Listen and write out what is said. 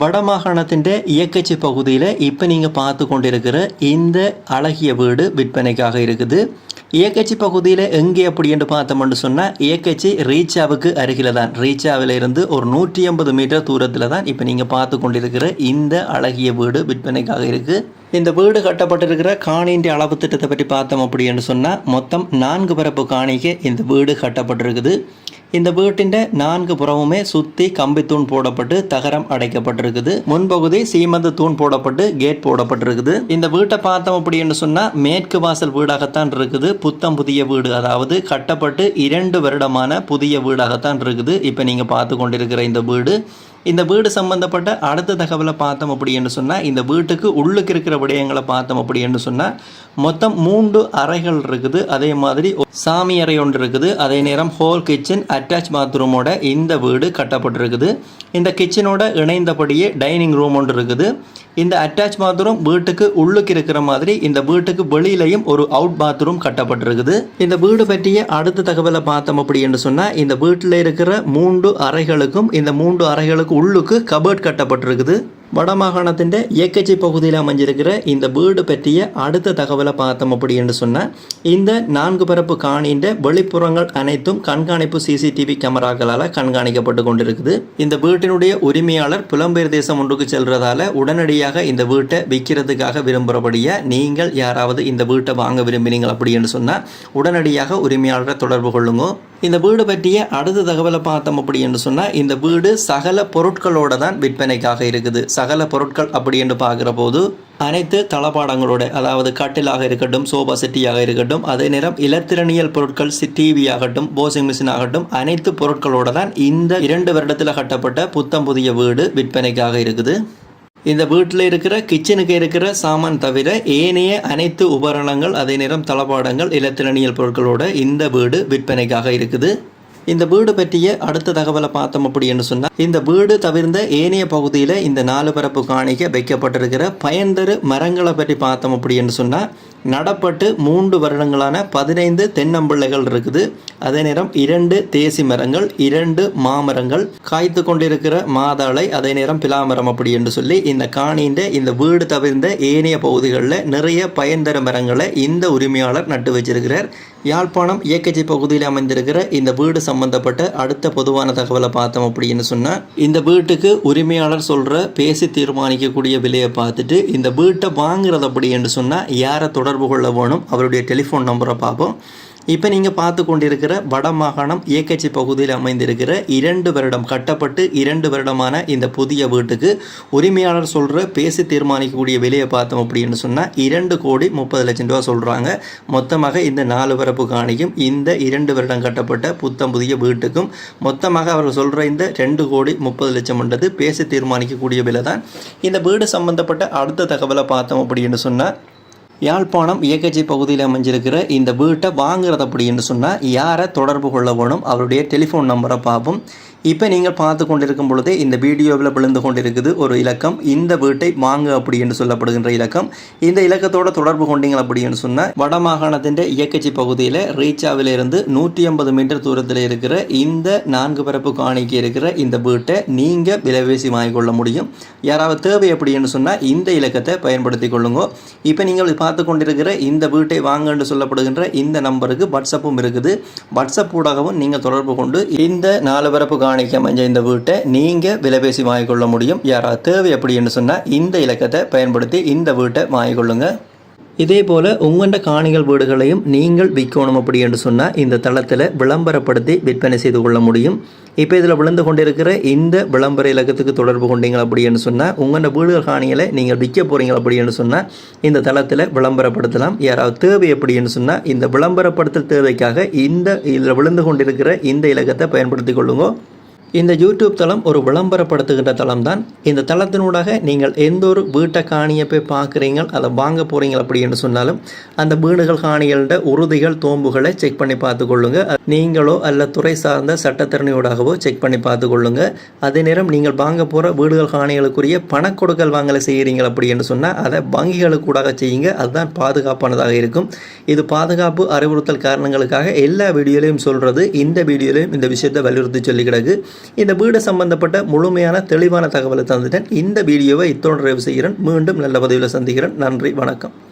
வடமாகாணத்தின் இயக்கச்சி பகுதியில் இப்போ நீங்கள் பார்த்து கொண்டிருக்கிற இந்த அழகிய வீடு விற்பனைக்காக இருக்குது. இயக்கச்சி பகுதியில் எங்கே அப்படி என்று பார்த்தோம்னு சொன்னால் இயக்கச்சி ரீச்சாவுக்கு அருகில் தான். ரீச்சாவில் இருந்து ஒரு நூற்றி ஐம்பது மீட்டர் தூரத்தில் தான் இப்போ நீங்கள் பார்த்து கொண்டிருக்கிற இந்த அழகிய வீடு விற்பனைக்காக இருக்குது இந்த வீடு கட்டப்பட்டிருக்கிற காணியின் அளவு திட்டத்தை பற்றி பார்த்தோம் அப்படின்னு சொன்னால் மொத்தம் நான்கு பரப்பு காணிக்கு இந்த வீடு கட்டப்பட்டிருக்குது. இந்த வீட்டின் நான்கு புறமுமே சுத்தி கம்பி தூண் போடப்பட்டு தகரம் அடைக்கப்பட்டிருக்குது. முன்பகுதி சீமந்த தூண் போடப்பட்டு கேட் போடப்பட்டிருக்குது. இந்த வீட்டை பார்த்தோம் அப்படின்னு சொன்னா மேற்கு வாசல் வீடாகத்தான் இருக்குது. புத்தம் புதிய வீடு அதாவது கட்டப்பட்டு இரண்டு வருடமான புதிய வீடாகத்தான் இருக்குது. இப்போ நீங்க பார்த்து கொண்டிருக்கிற இந்த வீடு. இந்த வீடு சம்பந்தப்பட்ட அடுத்த தகவலை பார்த்தோம் அப்படின்னு சொன்னால் இந்த வீட்டுக்கு உள்ளுக்கு இருக்கிற விடயங்களை பார்த்தோம் அப்படின்னு சொன்னால் மொத்தம் மூன்று அறைகள் இருக்குது. அதே மாதிரி ஒரு சாமி அறை ஒன்று இருக்குது. அதே நேரம் ஹோல் கிச்சன் அட்டாச் பாத்ரூமோட இந்த வீடு கட்டப்பட்டிருக்குது. இந்த கிச்சனோட இணைந்தபடியே டைனிங் ரூம் ஒன்று இருக்குது. இந்த அட்டாச் பாத்ரூம் வீட்டுக்கு உள்ளுக்கு இருக்கிற மாதிரி இந்த வீட்டுக்கு வெளியிலையும் ஒரு அவுட் பாத்ரூம் கட்டப்பட்டிருக்குது. இந்த வீடு பற்றிய அடுத்த தகவலை பார்த்தோம் அப்படின்னு சொன்னால் இந்த வீட்டில் இருக்கிற மூன்று அறைகளுக்கும் இந்த மூன்று அறைகளுக்கு உள்ளுக்கு கபர்ட் கட்டப்பட்டிருக்குது. வடமாகாணத்தின் இயக்கச்சி பகுதியில் அமைஞ்சிருக்கிற இந்த வீடு பற்றிய அடுத்த தகவலை பார்த்தோம் அப்படின்னு சொன்னால் இந்த நான்கு பரப்பு காணின்ற வெளிப்புறங்கள் அனைத்தும் கண்காணிப்பு சிசிடிவி கேமராக்களால் கண்காணிக்கப்பட்டு கொண்டிருக்குது. இந்த வீட்டினுடைய உரிமையாளர் புலம்பெயர் தேசம் ஒன்றுக்கு செல்றதால உடனடியாக இந்த வீட்டை விற்கிறதுக்காக விரும்புகிறபடியாக நீங்கள் யாராவது இந்த வீட்டை வாங்க விரும்பினீங்க அப்படின்னு சொன்னால் உடனடியாக உரிமையாளரை தொடர்பு கொள்ளுங்க. இந்த வீடு பற்றிய அடுத்த தகவலை பார்த்தோம் அப்படின்னு சொன்னால் இந்த வீடு சகல பொருட்களோட தான் விற்பனைக்காக இருக்குது. சகல பொருட்கள் அப்படி என்று பார்க்குற போது அனைத்து தளபாடங்களோட அதாவது கட்டிலாக இருக்கட்டும் சோபா செட்டியாக இருக்கட்டும் அதே நேரம் இலத்திரனியல் பொருட்கள் டிவி ஆகட்டும் வாஷிங் மிஷின் ஆகட்டும் அனைத்து பொருட்களோட தான் இந்த இரண்டு வருடத்தில் கட்டப்பட்ட புத்தம் புதிய வீடு விற்பனைக்காக இருக்குது. இந்த வீட்டில் இருக்கிற கிச்சனுக்கு இருக்கிற சாமான் தவிர ஏனைய அனைத்து உபகரணங்கள் அதே நேரம் தளபாடங்கள் இலத்திரனியல் பொருட்களோட இந்த வீடு விற்பனைக்காக இருக்குது. இந்த வீடு பற்றிய அடுத்த தகவலை பார்த்தோம் அப்படின்னு சொன்னால் இந்த வீடு தவிர்ந்த ஏனைய பகுதியில் இந்த நாலு பரப்பு காணிக்க வைக்கப்பட்டிருக்கிற பயன்தரு மரங்களை பற்றி பார்த்தோம் அப்படின்னு சொன்னால் நடப்பட்டு மூன்று வருடங்களான பதினைந்து தென்னம்பிள்ளைகள் இருக்குது. அதே நேரம் இரண்டு தேசி மரங்கள் இரண்டு மாமரங்கள் காய்த்து கொண்டிருக்கிற மாதாளை அதே நேரம் பிலாமரம் அப்படி என்று சொல்லி இந்த காணின்ற இந்த வீடு தவிர்ந்த ஏனைய பகுதிகளில் நிறைய பயன்தர மரங்களை இந்த உரிமையாளர் நட்டு வச்சிருக்கிறார். யாழ்ப்பாணம் ஏகஜி பகுதியில் அமைந்திருக்கிற இந்த வீடு சம்பந்தப்பட்ட அடுத்த பொதுவான தகவலை பார்த்தோம் அப்படின்னு சொன்னால் இந்த வீட்டுக்கு உரிமையாளர் சொல்கிற பேசி தீர்மானிக்கக்கூடிய விலையை பார்த்துட்டு இந்த வீட்டை வாங்குறது அப்படி என்று சொன்னால் யாரை தொடர்பு கொள்ள வேணும்? அவருடைய டெலிஃபோன் நம்பரை பார்ப்போம். இப்போ நீங்கள் பார்த்து கொண்டிருக்கிற வடமாகாணம் இயக்கச்சி பகுதியில் அமைந்திருக்கிற இரண்டு வருடம் கட்டப்பட்டு இரண்டு வருடமான இந்த புதிய வீட்டுக்கு உரிமையாளர் சொல்கிற பேசி தீர்மானிக்கக்கூடிய விலையை பார்த்தோம் அப்படின்னு சொன்னால் இரண்டு கோடி முப்பது லட்சம் ரூபா சொல்கிறாங்க மொத்தமாக இந்த நாலு பரப்பு காணிக்கும் இந்த இரண்டு வருடம் கட்டப்பட்ட புத்தம் புதிய வீட்டுக்கும் மொத்தமாக அவர் சொல்கிற இந்த ரெண்டு கோடி முப்பது லட்சம்ன்றது பேசி தீர்மானிக்கக்கூடிய விலை தான் இந்த வீடு சம்பந்தப்பட்ட அடுத்த தகவலை பார்த்தோம் அப்படின்னு சொன்னால் யாழ்ப்பாணம் இயக்கச்சி பகுதியில் அமைஞ்சிருக்கிற இந்த வீட்டை வாங்குறது அப்படின்னு சொன்னால் யாரை தொடர்பு கொள்ள வேணும் அவருடைய டெலிஃபோன் நம்பரை பார்ப்போம். இப்போ நீங்கள் பார்த்து கொண்டிருக்கும் பொழுதே இந்த வீடியோவில் விழுந்து கொண்டிருக்குது ஒரு இலக்கம். இந்த வீட்டை வாங்க அப்படி என்று சொல்லப்படுகின்ற இலக்கம். இந்த இலக்கத்தோட தொடர்பு கொண்டீங்க அப்படின்னு சொன்னால் வடமாகாணத்தின் இயக்கச்சி பகுதியில் ரீச்சாவில் இருந்து நூற்றி ஐம்பது மீட்டர் தூரத்தில் இருக்கிற இந்த நான்கு பரப்பு காணிக்கு இருக்கிற இந்த வீட்டை நீங்கள் விலைவேசி வாங்கிக்கொள்ள முடியும். யாராவது தேவை அப்படின்னு சொன்னால் இந்த இலக்கத்தை பயன்படுத்தி கொள்ளுங்க. இப்போ நீங்கள் பார்த்து கொண்டிருக்கிற இந்த வீட்டை வாங்க என்று சொல்லப்படுகின்ற இந்த நம்பருக்கு வாட்ஸ்அப்பும் இருக்குது. வாட்ஸ்அப் ஊடாகவும் நீங்கள் தொடர்பு கொண்டு இந்த நாலு பரப்பு காணி மாணிக்கம் என்ற இந்த வீட்டை நீங்கள் விலைபேசி வாங்கிக்கொள்ள முடியும். யாராவது தேவை அப்படின்னு சொன்னால் இந்த இலக்கத்தை பயன்படுத்தி இந்த வீட்டை வாங்கிக்கொள்ளுங்க இதே போல் உங்கள்ட காணிகள் வீடுகளையும் நீங்கள் விற்கணும் அப்படி என்று சொன்னால் இந்த தளத்தில் விளம்பரப்படுத்தி விற்பனை செய்து கொள்ள முடியும். இப்போ இதில் விழுந்து கொண்டிருக்கிற இந்த விளம்பர இலக்கத்துக்கு தொடர்பு கொண்டீங்க அப்படின்னு சொன்னால் உங்களோட வீடுகள் காணிகளை நீங்கள் விற்க போகிறீங்க அப்படின்னு சொன்னால் இந்த தளத்தில் விளம்பரப்படுத்தலாம். யாராவது தேவை அப்படின்னு சொன்னால் இந்த விளம்பரப்படுத்தல் தேவைக்காக இந்த இதில் விழுந்து கொண்டிருக்கிற இந்த இலக்கத்தை பயன்படுத்தி கொள்ளுங்க. இந்த யூடியூப் தளம் ஒரு விளம்பரப்படுத்துகின்ற தளம் தான் இந்த தளத்தினூடாக நீங்கள் எந்த ஒரு வீட்டை காணியை போய் பார்க்குறீங்க அதை வாங்க போகிறீங்க அப்படின்னு சொன்னாலும் அந்த வீடுகள் காணிகளோட உறுதிகள் தோம்புகளை செக் பண்ணி பார்த்துக்கொள்ளுங்க நீங்களோ அல்ல துறை சார்ந்த சட்டத்திறனையோடாகவோ செக் பண்ணி பார்த்துக்கொள்ளுங்க அதே நேரம் நீங்கள் வாங்க போகிற வீடுகள் காணிகளுக்குரிய பணக்கொடுக்கல் வாங்கலை செய்கிறீங்க அப்படின்னு சொன்னால் அதை வங்கிகளுக்கூடாக செய்யுங்க. அதுதான் பாதுகாப்பானதாக இருக்கும். இது பாதுகாப்பு அறிவுறுத்தல் காரணங்களுக்காக எல்லா வீடியோலையும் சொல்கிறது இந்த வீடியோலையும் இந்த விஷயத்தை வலியுறுத்தி சொல்லி கிடக்கு. இந்த வீடு சம்பந்தப்பட்ட முழுமையான தெளிவான தகவலை தந்துட்டேன். இந்த வீடியோவை இத்தோடு நிறைவு செய்கிறேன். மீண்டும் நல்ல பதிவில் சந்திக்கிறேன். நன்றி. வணக்கம்.